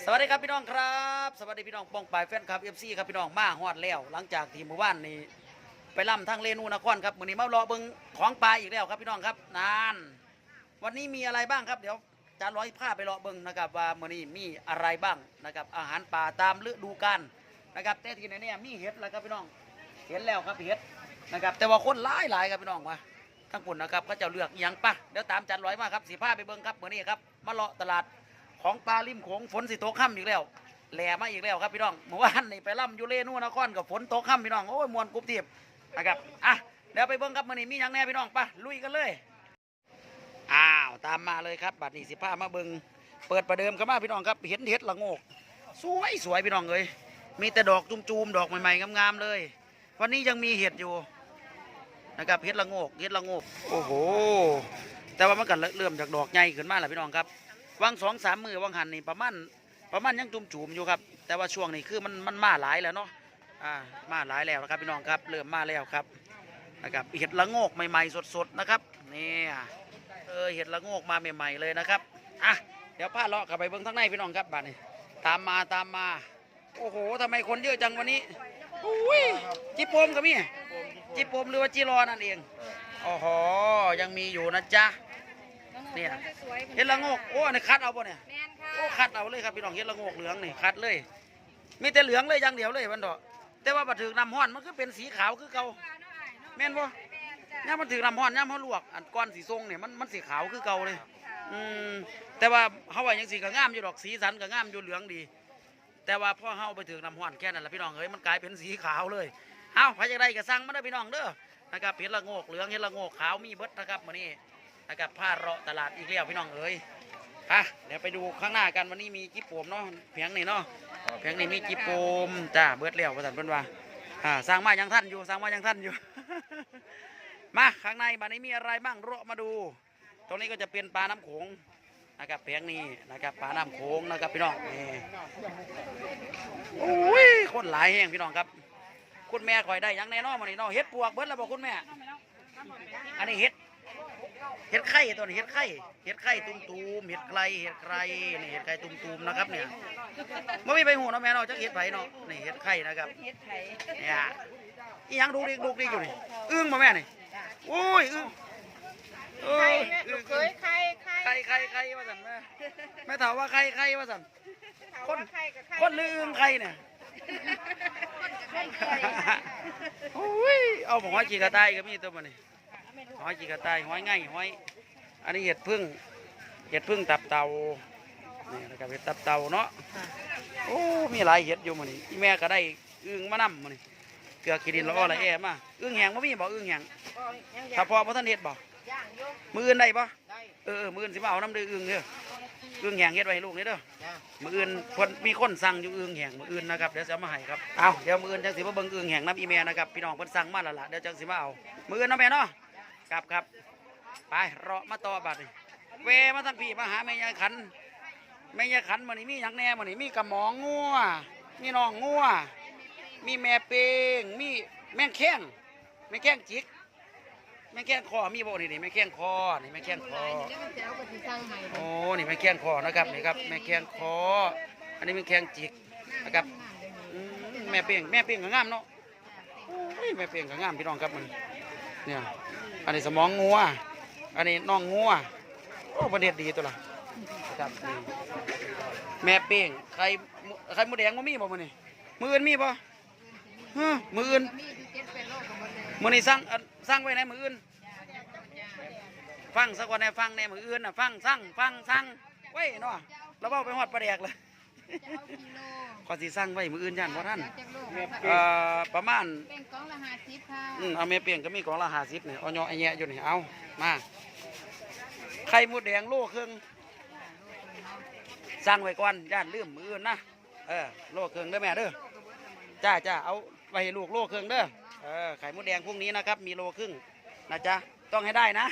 สวัสดีครับพี่น้องครับ สวัสดีพี่น้องปองปายแฟนคลับเอฟซีครับพี่น้องมาฮอดแล้ว หลังจากที่เมื่อวานนี้ไปล่ำทางเรนูนครครับมื้อนี้มารอเบิ่งของปลาอีกแล้วครับพี่น้องครับนานวันนี้มีอะไรบ้างครับเดี๋ยวจานร้อยผ้าไปรอเบิ่งนะครับว่ามื้อนี้มีอะไรบ้างนะครับอาหารป่าตามฤดูกาลนะครับแต่ที่ไหนเนี่ยมีเห็ดแล้วครับพี่น้องเห็นแล้วครับเห็ดนะครับแต่ว่าคนหลายหลายครับพี่น้องว่าทั้งปุ่นนะครับก็จะเลือกอยังปะเดี๋ยวตามจานร้อยมาครับสีผ้าไปเบิ่งครับมื้อนี้ครับมาเลาะตลาด ของปลาริมโขงฝนสิตกค่ำอีกแล้วแหล่มาอีกแล้วครับพี่น้องเมื่อวานนี่ไปล่ำยูเรนู่นครกับฝนตกค่ำพี่น้องโอ้ยมวนกรุบทีบนะครับอะเดี๋ยวไปเบิ้งครับมื้อนี้มีหยังแน่พี่น้องปะลุยกันเลยอ้าวตามมาเลยครับบัดนี้สิพามาเบิ้งเปิดประเดิมกันมาพี่น้องครับเห็นเห็ดละโงก สวยสวยพี่น้องเอ้ยมีแต่ดอกจุ่มๆดอกใหม่ๆงามๆเลย วันนี้ยังมีเห็ดอยู่นะครับเห็ดละโงกเห็ดละโงก โอ้โห แต่ว่ามันก็เริ่มจากดอกใหญ่ขึ้นมาแล้วพี่น้องครับ วังสองสามมือวังหันนี่ประมาณประมาณยังจุ่มจุ่มอยู่ครับ แต่ว่าช่วงนี้คือมันมันมาหลายแล้วเนาะอ่ามาหลายแล้วนะครับพี่น้องครับเริ่มมาแล้วครับนะครับเห็ดละโงกใหม่ๆสดๆนะครับนี่เออเห็ดละโงกมาใหม่ๆเลยนะครับอะเดี๋ยวพาเลาะกลับไปเบิ้งทั้างในพี่น้องครับบ้านนี้ตามมาตามมา โอ้โหทำไมคนเยอะจังวันนี้อุ้ยจิโปมกับมี่จิโปมหรือว่าจิรอนั่นเองโอ้โหยังมีอยู่นะจ๊ะ เนี่ยเห็ดละโงกโอ้อันนี้คัดเอาป่ะเนี่ยแมนค่ะโอ้คัดเอาเลยครับพี่น้องเห็ดละโงกเหลืองนี่คัดเลย มีแต่เหลืองเลยอย่างเดียวเลยมันดอกแต่ว่าบัดถือน้ำห้อนมันก็เป็นสีขาวคือเก่าแม่นบ่แมนจ้ะย่ามมันถือน้ำห้อนย่ามเขาลวกอันก้อนสีทรงเนี่ยมันมันสีขาวคือเก่าเลย อืมแต่ว่าเขาว่ายังสีก็งามอยู่ดอกสีสันก็งามอยู่เหลืองดี แต่ว่าพอเขาไปถือน้ำห้อนแค่นั้นแหละพี่น้องเอ้ยมันกลายเป็นสีขาวเลยเอาใครจะได้ก็สั่งมาได้อพี่น้องเด้อนะครับเห็ดละโงกเหลืองเห็ดละโงกขาวมีเบิดนะครับมื้อนี้ นะครับผ้าเราะตลาดอีกแล้วพี่น้องเอ้ยอะเดี๋ยวไปดูข้างหน้ากันวันนี้มีจิปโปมเนาะเพียงนี่เนาะเพียงนี่มีจิปโปมจ้าเบิดแล้วประสันเพิ่นว่าอ่าสร้างมายังท่านอยู่สร้างมายังท่านอยู่ มาข้างในบัดนี้มีอะไรบ้างเราะมาดู ตรงนี้ก็จะเป็นปลาน้ำโขงนะครับเพียงนี้นะครับปลาน้ำโขงนะครับพี่น้องนี่โอ้ยคนหลายแห่งพี่น้องครับ คุณแม่คอยได้ยังแน่นอนวันนี้เนาะเฮ็ดปวกเบิดแล้วบอกคุณแม่ อันนี้เฮ็ด เห็ดไข่ตัวนี้เห็ดไข่เห็ดไข่ตุ้มตูมๆเห็ดไข่เห็ดไข่นี่เห็ดไข่ตุ้มตูมๆนะครับเนี่ยไม่มีใบหูเนาะแม่เนาะจักเห็ดไผ่เนาะนี่เห็ดไข่นะครับเฮ็ดไถเนี่ยอีหยังดูดิดูดิอยู่นี่อึ้งมาแม่นี่โอ้ยอึ้งเอ้ไข่ยแม่อึ้ลูงกเคยไข่ไข่ไข่ไข่ไข่ว่าสั่นแม่แม่ถามว่าไข่ไข่ว่าสั่นถามว่าไข่กับไข่คนหรืออึ้งไข่เนี่ยคนไข่โอ้ยเอาหอยจีกระต่ายก็มีตัวมันนี่ หอยจีกระต่ายหอยง่ายหอย อันนี้เห็ดพึ่งเห็ดพึ่งตับเต่านี่นะครับเห็ดตับเต่าเนาะโอ้มีหลายเห็ดอยู่มันนี่อีแม่ก็ได้อึ้งมานำมันนี่เกลือขีดินละอ้อละแอมาอึ้งแหงบ่มีบ่อึ้งแหงถ้าย่างพอบ่ทันเฮ็ดบ่ย่างอยู่มื้ออื่นได้บ่เออมืออื่นสิมาเอาน้ำเด้ออึ้งเด้ออึ้งแหงเฮ็ดไว้ให้ลูกนี่เด้อมืออื่นเพิ่นมีคนสั่งอยู่อึ้งแหงมืออื่นนะครับเดี๋ยวจะมาให้ครับเอาเดี๋ยวมืออื่นจังสิมาเบิ่งอึ้งแหงน้ำอีแม่นะครับพี่น้องเพิ่นสั่งมาแล้วล่ะเดี๋ยวจังสิมาเอามืออื่นนะแม่เนาะ ครับครับไปรอมาต่อบัดนี้เวมาทางพี่มาหาแม่ยายขันแม่ยายขันมื้อนี้มีหยังแน่มื้อนี้มีกระหมองงัวมีน้องงัวมีแม่เปงมีแม่งแข้งแม่งแข้งจิกแม่งแข้งคอมีบ่นี่นี่แม่งแข้งคอนี่แม่งแข้งคอเดี๋ยวมันจะเอาไปที่สั่งให้โอ้นี่แม่แข้งคอนะครับนี่ครับแม่แข้งคอ อันนี้แม่แข้งจิกนะครับแม่เปงแม่เปงก็งามเนาะแม่เปงก็งามพี่น้องครับมัน เนี่ย อันนี้สมองงัว อันนี้น่องงัว โอ้ประเด็ดดีตัวละครับนี่แม่เปียงใครใครหมูแดงบ่มีบ่มื้อนี้มื้ออื่นมีบ่ฮะมื้ออื่นมื้อนี้สั่งอันสั่งไว้ไหนมื้ออื่นฟังสักวันให้ฟังในมืออื่นน่ะฟังสั่งฟังสั่งไว้เนาะแล้วเว้าไปฮอดประแดกเลย จะเอากิโลขอสิสั่งไว้มืออื่นย่านบ่ท่านจากโลกเอ่อประมาณเป็นกล่องละห้าสิบค่ะอืมเอาเมเปียงก็มีของละ50นี่เอาย่อไอ้แยะอยู่นี่เอามาไข่มดแดงโลครึ่งสั่งไว้ก่อนย่านลืมมืออื่นนะเออโลครึ่งเด้อแม่เด้อจ้าจ้าเอาไว้ให้ลูกโลครึ่งเด้อเออไข่มดแดงพรุ่งนี้นะครับ มีโลครึ่งนะจ๊ะต้องให้ได้นะ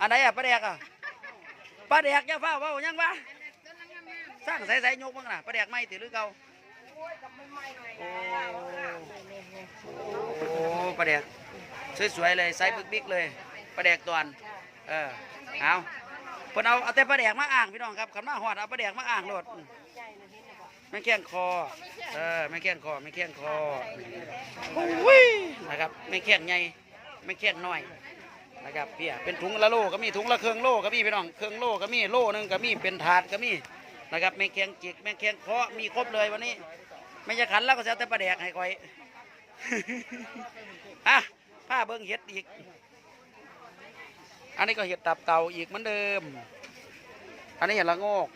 อันไหนอะปลาแดกอะ ปลาแดกอย่าฟ้าเว้ายังวะสร้างใส่ๆยกมึงน่ะปลาแดกไม่ติหรือเก่าโอ้โอ้ปลาแดกสวยๆเลยไซส์บิ๊กๆเลยปลาแดกตอนเออเอาเพิ่นเอาเอาแต่ปลาแดกมาอ่างพี่น้องครับขันมาหอดเอาปลาแดกมาอ่างโหลดแม่แข้งคอเออแม่แข้งคอแม่แข้งคอโอ้ยนะครับแม่แข้งใหญ่แม่แข้งน้อย นะครับเพี่ยเป็นถุงละโลก็มีถุงละเครื่องโลก็มีพี่น้องเครื่องโลก็มีโลนึงก็มีเป็นถาดก็มีนะครับแมงแข้งจิกแมงแข้งเคาะมีครบเลยวันนี้ ไม่จะขันแล้วก็จะเอาแต่ปลาแดกให้คอยอะผ้าเบิ้งเห็ดอีก อันนี้ก็เห็ดตับเต่าอีกเหมือนเดิม อันนี้เห็ดละโงก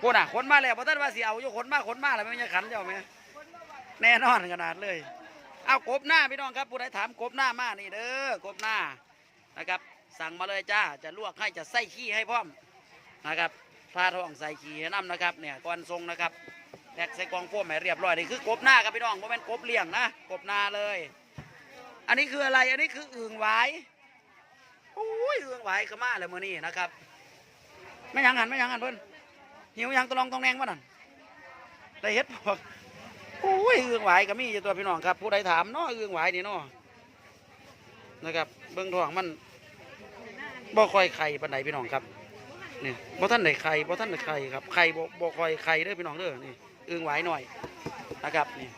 พวกน่ะขนมาแล้วพอท่านว่าสิเอาอยู่ขนมาขนมาแล้วไม่จะขันเจ้าไหมแน่นอนขนาดเลย เอากบหน้าพี่น้องครับผู้ใดถามกบหน้ามานี่เด้อกบหน้า นะครับ สั่งมาเลยจ้าจะลวกให้จะใส่ขี้ให้พร้อมนะครับพาทองใส่ขี้ให้น้ำนะครับเนี่ยก่อนทรงนะครับแพ็กใส่กองโฟมให้เรียบร้อยนี่คือกบหน้าครับพี่น้องโมเป็นกบเลี้ยงนะกบหน้าเลย อันนี้คืออะไรอันนี้คืออึ่งหวายโอ้ยเรื่งไหวก็มาแล้วมื้อนี้นะครับ ไม่ยังหันไม่ยังหันเพิ่อนหิวยังตะลองตองแนงวะนั่นได้เฮ็ดพวกโอ้ยเรื่งไหวก็มีอยู่ตัวพี่น้องครับ ผู้ใดถามเนาะเรื่งไหวนี่เนาะ นะครับเบิ่งท้องมันบ่ค่อยไข่ปานใดพี่น้องครับนี่บ่ท่านได้ไข่บ่ท่านได้ไข่ครับไข่บ่บ่ค่อยไข่เด้อพี่น้องเด้อนี่เอื้องไหวหน่อยนะครับนี่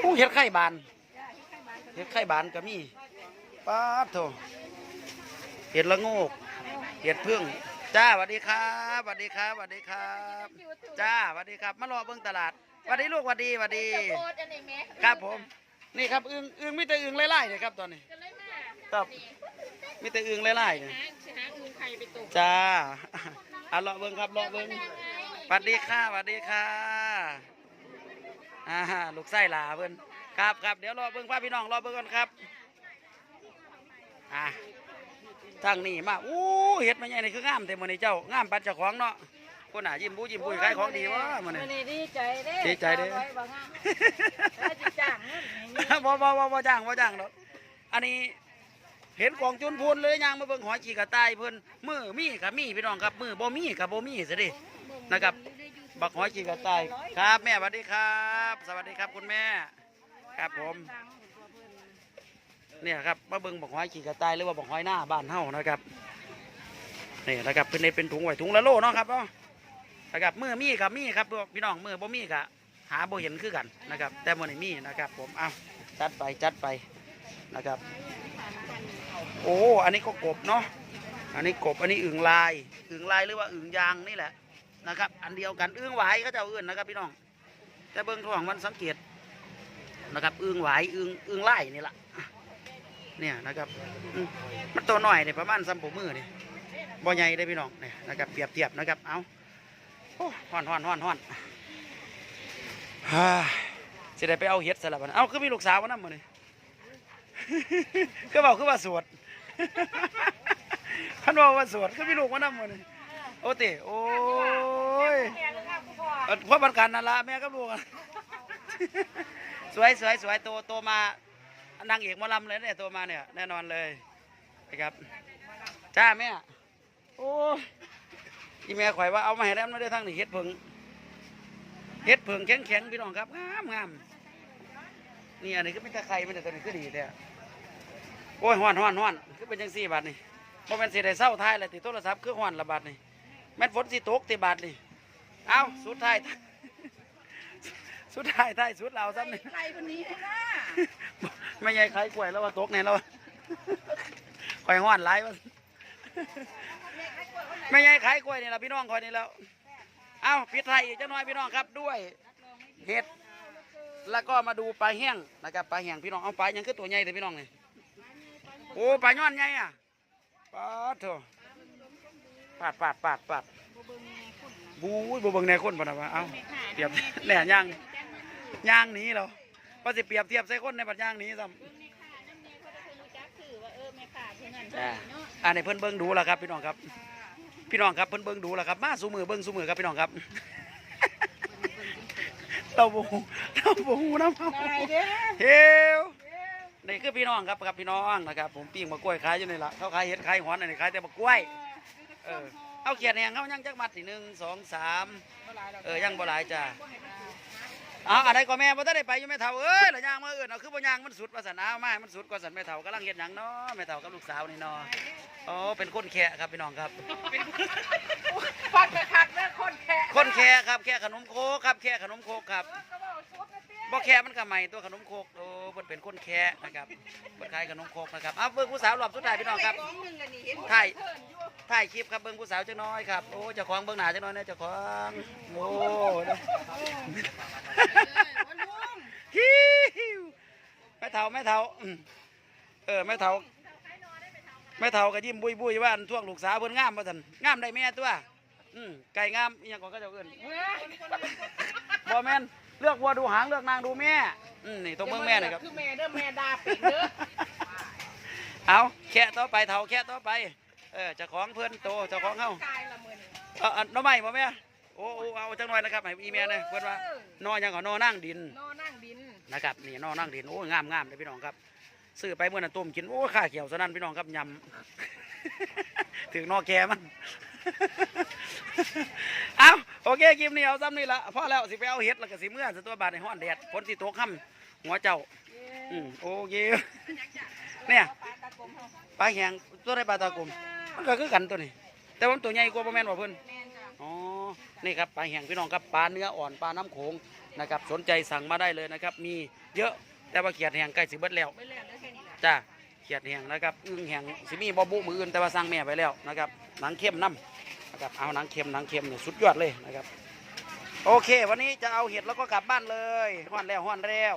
โอ้เฮ็ดไข่บานเฮ็ดไข่บานก็มีป้าดโถเห็ดละโงกเห็ดพึ่งจ้าสวัสดีครับสวัสดีครับสวัสดีครับ จ้าสวัสดีครับมารอเบิ่งตลาดสวัสดีลูกสวัสดีสวัสดีโคตรอันนี้แม่ครับผม นี่ครับอึงอึงมีแต่อึงไล่ๆเลยครับตอนนี้ก็เลยมาครับมีแต่อึงไล่ๆเนี่ยหาหาอื่นใครไปตกจ้าอะรอเบิ่งครับรอเบิ่งสวัสดีค่ะสวัสดีค่ะอ่าลูกไส้หลาเพิ่นครับครับเดี๋ยวรอเบิ่งพาพี่น้องรอเบิ่งก่อนครับอะทางนี้มาอู้เห็ดมาใหญ่นี่คืองามแต่มื้อนี้เจ้างามปันเจ้าของเนาะ คนน่ะยิ้มบูยิ้มบุยขายของดีวะมื้อนี้วันนี้ดีใจเด้ดีใจเด้สาวร้อยบางอะแล้วจะจ้างเงินให้นี่บ่บ่บ่บ่จ้างบ่จ้างดอกอันนี้เห็นกองจุนพูนเลยย่างมาเบิ่งหอยจีกระต่ายเพิ่นมือมีกับมีพี่น้องครับมือบ่มีกับบ่มีซะดินะครับ บักหอยจีกระต่ายครับ แม่สวัสดีครับ สวัสดีครับคุณแม่ ครับผมเนี่ยครับมาเบิ่งบักหอยจีกระต่ายหรือว่าบักหอยหน้าบ้านเฮานะครับนี่นะครับเพิ่นได้เป็นถุงไว้ถุงละโลเนาะครับเนาะ นะครับมือมีกับมีครับพี่น้องมือบ่มีกะหาบ่เห็นคือกันนะครับ แต่มื้อนี้มีนะครับ ผมเอาจัดไปจัดไปนะครับ โอ้อันนี้ก็กบเนาะอันนี้กบอันนี้อึ่งลายอึ่งลายหรือว่าอึ่งยางนี่แหละนะครับ อันเดียวกันอึ่งหวายเขาจะอื่นนะครับ พี่น้องแต่เบิ่งท้องมันสังเกตนะครับอึ่งหวายอึ่งอึ่งลายนี่แหละเนี่ยนะครับมันตัวหน่อยเนี่ยประมาณซ้ำผมมือนี่บ่ใหญ่ได้พี่น้องเนี่ยนะครับเปรียบเทียบนะครับเอา อ้ฮ้อนฮ้อนฮ้อนฮ้อนฮ่าสิได้ไปเอาเห็ดสลับมันเอาคือมีลูกสาวมานั่มือนี่ก็บอกคือว่าสวดท่านบอกว่าสวดคือมีลูกมานั่มือนี่โอ้ติโอ้ยเอ่อพ่อบันกันนั่นละแม่กับลูกอะสวยสวยสวยโตโตมานางเอกมอลำเลยเนี่ยโตมาเนี่ยแน่นอนเลยนะครับจ้าแม่โอ้ อีแม่ข่อยว่าเอามาให้แล้วไม่ได้ทั้งนี่เฮ็ดเพิงเฮ็ดเพิงแข็งแข็งๆพี่น้องครับงามงามนี่อันนี้ก็ไม่ตะไคร้ไม่แต่ตัวนี้ก็ดีแต่โอ้ยห้อนห้อนห้อนคือเป็นจังสี่บาทนี่โมเมนสิได้เศร้าท้ายเลยติดโทรศัพท์คือห้อนละบาทนี่แม่นฝนสิตกติบาทนี่เอาสุดท้ายสุดท้ายท้ายสุดเราซ้ำนี่ใครคนนี้นะไม่ใช่ใครกล้วยแล้วว่าตกแน่แล้วว่าข่อยห้อนหลายว่า ไม่ใช่ขายกล้วยนี่แหละพี่น้องคอยนี่แล้วเอ้าพิดไทยอีกเจ้าน้อยพี่น้องครับด้วยเห็ดแล้วก็มาดูปลาแห้งนะครับปลาแห้งพี่น้องเอาปลายังคือตัวใหญ่เลยพี่น้องนี่โอ้ปลาย้อนใหญ่อะปาดโถปาดปาดปาดปาดบูยบูเบิงในคนปะนะวะเอ้าเปรียบแหน่ย่างย่างหนี้เราพอสิเปรียบเทียบใส่คนในปัดย่างหนี้ซ้ำจ้าอันนี้เพิ่นเบิ่งดูแล้วครับพี่น้องครับ พี่น้องครับเพิ่นเบิ่งดูแล้วครับมาสู่มือเบิ่งสู่มือครับพี่น้องครับ เราบูเราบูน้ำเมาอะไรเด้อเฮวนี่คือพี่น้องครับครับพี่น้องนะครับ ผมปิ้งมะกล้วยขายอยู่นี่ละเขาขายเห็ดขายหอนอันนี้ขายแต่มะกล้วยเออเอาเขียดแหงเขายังจักมัดสิหนึ่งสองสามเออยังบ่หลายจ้าเอาอะไรก็แม่บ่ทันได้ไปอยู่แม่เฒ่าเอ้ยละย่างมาเอิ้นเอาคือบ่ย่างมันสุดว่าซั่นเอามาให้มันสุดกว่าซั่นแม่เฒ่ากำลังเฮ็ดหยังเนาะแม่เฒ่ากับลูกสาวนี่เนาะอ๋อเป็นคนแคะครับพี่น้องครับฟังกระคักเด้อคนแขกคนแคะครับแคะขนมโคกครับแคะขนมโคกครับก็ บอกชุดนะเตี้ยบ่แคะมันก็ใหม่ตัวขนมโคกโอ้เพิ่นเป็นคนแคะนะครับเพิ่นขายขนมโคกนะครับเอาเบิ่งผู้สาวรอบสุดท้ายพี่น้องครับของหนึงอันนี้เห็นถ่ายเพิ่นอยู่ถ่ายคลิปครับเบิ่งผู้สาวจังน้อยครับโอ้เจ้าของเบิ่งหน้าจังน้อยนะเจ้าของโอ้นะคนลุงฮิวแม่เฒ่าแม่เฒ่าอืมเออแม่เฒ่าแม่เฒ่าก็ยิ้มบุยบุยๆว่าอันท่วงลูกสาวเพิ่นงามบ่ซั่นงามได้แม่ตัวอืมไก่งามอีหยังก็เขาเจ้าเอิ้นเฮ้ยบ่แม่น เลือกวัวดูหางเลือกนางดูแม่อืมนี่ตรงเมืองแม่นี่ครับคือแม่เด้อแม่ดาปิดเด้อเอาแค่ต่อไปเฒ่าแค่ต่อไปเออเจ้าของเพิ่นโตเจ้าของเฮากายละมื้อนี้เออเอาน้องใหม่บ่แม่โอ้โอ้เอาจังหน่อยนะครับให้อีเมลนะเพิ่นว่านอหยังก็นอนั่งดินนอนั่งดินนะครับนี่นอนั่งดินโอ้ยงามงามเลยพี่น้องครับซื้อไปเมื่อนั้นต้มกินโอ้ข้าเขียวสนั่นพี่น้องครับยำถึงนอแกมัน เอาโอเคคลิปนี้เอาซ้ำนี่ละพอแล้วสิไปเอาเห็ดแล้วก็สิเมื่อสตัวบาทในห้อนแดดฝนสิตกค่ำหัวเจ้าอืมโอเคเนี่ยปลาตะกลมเฮาปลาแหงตัวได้ปลาตากลมมันก็คือกันตัวนี้แต่ว่ามันตัวใหญ่กว่าบ่แม่นว่าเพิ่นแม่นจ้ะอ๋อนี่ครับปลาแห้งพี่น้องครับปลาเนื้ออ่อนปลาน้ำโขงนะครับสนใจสั่งมาได้เลยนะครับ มีเยอะแต่ว่าเขียดแห้งใกล้สิเบิดแล้วไม่เล่นได้แค่นี้แหละจ้าเขียดแห้งนะครับอึ่งแห้งสิมีบ่บุมืออื่นแต่ว่าสั่งแม่ไปแล้วนะครับหนังเข้มน้ำ นะครับเอาหนังเค็มหนังเค็มเนี่ยสุดยอดเลยนะครับ โอเค วันนี้จะเอาเห็ดแล้วก็กลับบ้านเลยห้อนแล้วห้อนแล้ว